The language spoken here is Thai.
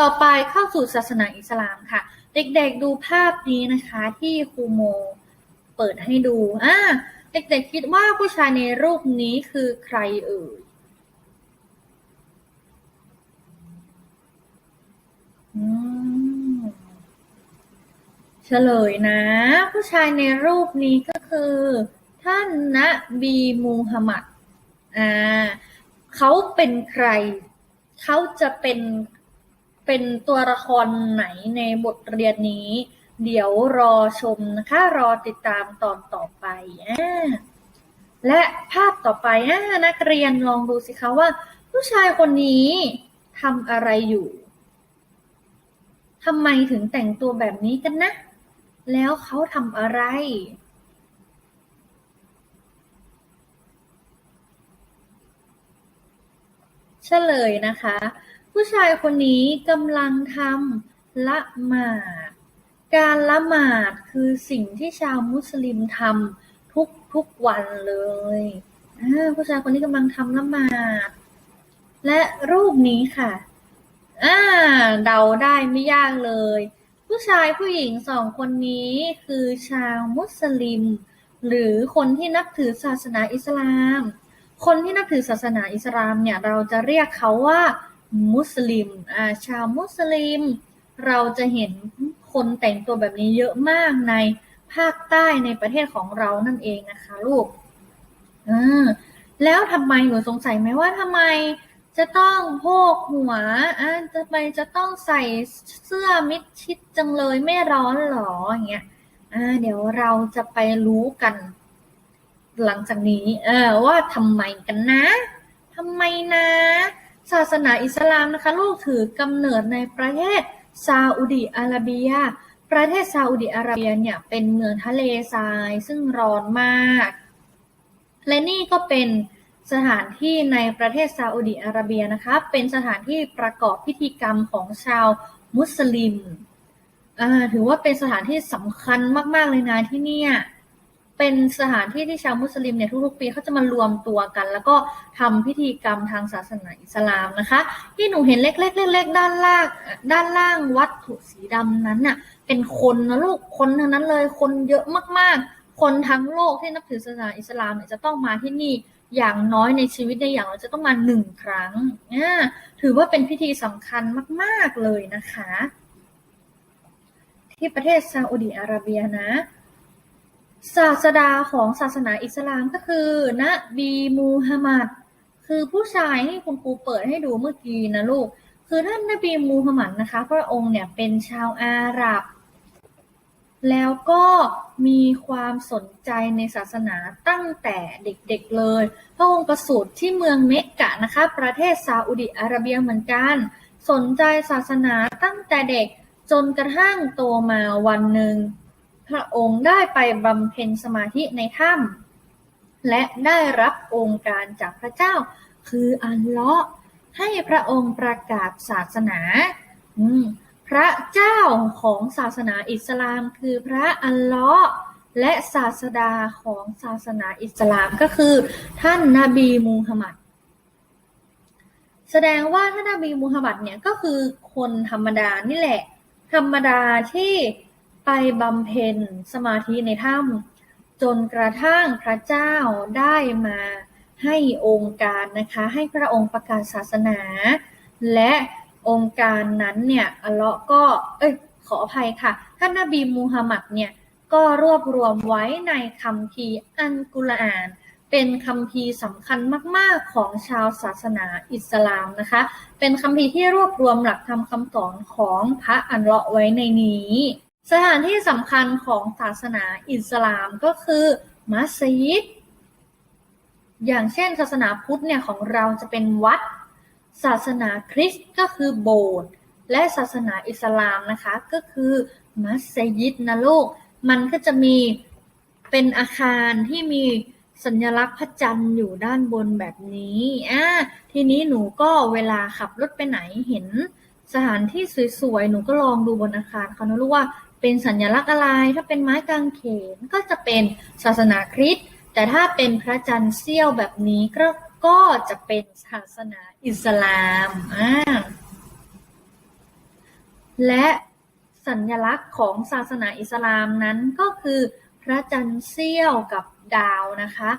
ต่อไปเข้าสู่ศาสนาอิสลามค่ะ เด็กๆดูภาพนี้นะคะที่ครูโมเปิดให้ดูอ่าเด็กๆคิดว่าผู้ชายในรูปนี้คือใครเอ่ยอืมเฉลยนะ ผู้ชายในรูปนี้ก็คือ ท่านนะบีมูฮัมหมัดอ่าเขาเป็นใคร เขาจะเป็น เป็นตัวละครไหนในบทเรียนนี้ เดี๋ยวรอชมนะคะรอติดตามตอนต่อไปอ่าและภาพต่อไปอ่านักเรียนลองดูสิคะว่า ผู้ชายคนนี้ทำอะไรอยู่ทำไมถึงแต่งตัวแบบนี้กันนะ แล้วเขาทำอะไรเฉลยนะคะ ผู้ชายคนนี้กำลังทำละหมาด การละหมาดคือสิ่งที่ชาวมุสลิมทำทุกทุกวันเลยผู้ชายคนนี้กำลังทำละหมาด และรูปนี้ค่ะอ่าเดาได้ไม่ยากเลย ผู้ชายผู้หญิงสองคนนี้คือชาวมุสลิม หรือคนที่นับถือศาสนาอิสลาม คนที่นับถือศาสนาอิสลามเนี่ยเราจะเรียกเขาว่า มุสลิมอ่าชาวมุสลิม เราจะเห็นคนแต่งตัวแบบนี้เยอะมากในภาคใต้ในประเทศของเรานั่นเองนะคะลูกอ่าแล้วทำไมหนูสงสัยไหมว่าทำไมจะต้องโพกหัวอ่าจะไปจะต้องใส่เสื้อมิดชิดจังเลยไม่ร้อนหรออย่างเงี้ยอ่าเดี๋ยวเราจะไปรู้กัน หลังจากนี้ เออว่าทำไมกันนะทำไมนะ ศาสนาอิสลามนะคะลูกถือกำเนิดในประเทศซาอุดิอาระเบีย ประเทศซาอุดิอาระเบียเนี่ยเป็นเมืองทะเลทรายซึ่งร้อนมาก และนี่ก็เป็นสถานที่ในประเทศซาอุดิอาระเบียนะคะ เป็นสถานที่ประกอบพิธีกรรมของชาวมุสลิม ถือว่าเป็นสถานที่สำคัญมาก ๆ เลยนะที่เนี่ย เป็นสถานที่ที่ชาวมุสลิมเนี่ยทุกๆปีเขาจะมารวมตัวกัน แล้วก็ทำพิธีกรรมทางศาสนาอิสลามนะคะ ที่หนูเห็นเล็กๆเล็กๆด้านล่างด้านล่างวัตถุสีดำนั้นน่ะเป็นคนนะลูกคนทั้งนั้นเลยคนเยอะมากๆ คนทั้งโลกที่นับถือศาสนาอิสลามเนี่ยจะต้องมาที่นี่อย่างน้อยในชีวิตในอย่างเราจะต้องมาหนึ่งครั้งอ่ถือว่าเป็นพิธีสำคัญมาก ๆ เลยนะคะ ที่ประเทศซาอุดิอาระเบียนะ ศาสดาของศาสนาอิสลามก็คือ นบีมูฮัมหมัด คือผู้ชายที่คุณครูเปิดให้ดูเมื่อกี้นะลูก คือท่านนบีมูฮัมหมัดนะคะ พระองค์เนี่ยเป็นชาวอาหรับ แล้วก็มีความสนใจในศาสนาตั้งแต่เด็กๆเลย พระองค์ประสูติที่เมืองเมกกะนะคะ ประเทศซาอุดิอาระเบียเหมือนกัน สนใจศาสนาตั้งแต่เด็กจนกระทั่งโตมาวันหนึ่ง พระองค์ได้ไปบำเพ็ญสมาธิในถ้ำและได้รับองค์การจากพระเจ้า คืออัลเลาะห์ให้พระองค์ประกาศศาสนาพระเจ้าของศาสนาอิสลามคือพระอัลเลาะห์และศาสดาของศาสนาอิสลามก็คือ ท่านนบีมูฮัมหมัด แสดงว่าท่านนบีมูฮัมหมัดเนี่ยก็คือคนธรรมดานี่แหละ ธรรมดาที่ ไปบำเพ็ญสมาธิในถ้ำจนกระทั่งพระเจ้าได้มาให้องค์การนะคะให้พระองค์ประกาศศาสนา และองค์การนั้นเนี่ยอัลเลาะก็เอ้ยขออภัยค่ะ ท่านนบีมูฮัมหมัดเนี่ยก็รวบรวมไว้ในคัมภีร์อันกุรอาน เป็นคัมภีร์สำคัญมาก ๆ ของชาวศาสนาอิสลามนะคะ เป็นคัมภีร์ที่รวบรวมหลักธรรมคำสอนของพระอัลเลาะไว้ในนี้ สถานที่สำคัญของศาสนาอิสลามก็คือมัสยิด อย่างเช่น ศาสนาพุทธเนี่ยของเราจะเป็นวัด ศาสนาคริสต์ก็คือโบสถ์ และศาสนาอิสลามนะคะก็คือมัสยิดนะลูก มันก็จะมีเป็นอาคารที่มีสัญลักษณ์พระจันทร์อยู่ด้านบนแบบนี้อ่าทีนี้หนูก็เวลาขับรถไปไหนเห็นสถานที่สวยๆ หนูก็ลองดูบนอาคารเขานะรู้ว่า เป็นสัญลักษณ์อะไร ถ้าเป็นไม้กางเขนก็จะเป็นศาสนาคริสต์ แต่ถ้าเป็นพระจันทร์เสี้ยวแบบนี้ก็ก็จะเป็นศาสนาอิสลามอ่าและสัญลักษณ์ของศาสนาอิสลามนั้นก็คือพระจันทร์เสี้ยวกับดาวนะคะ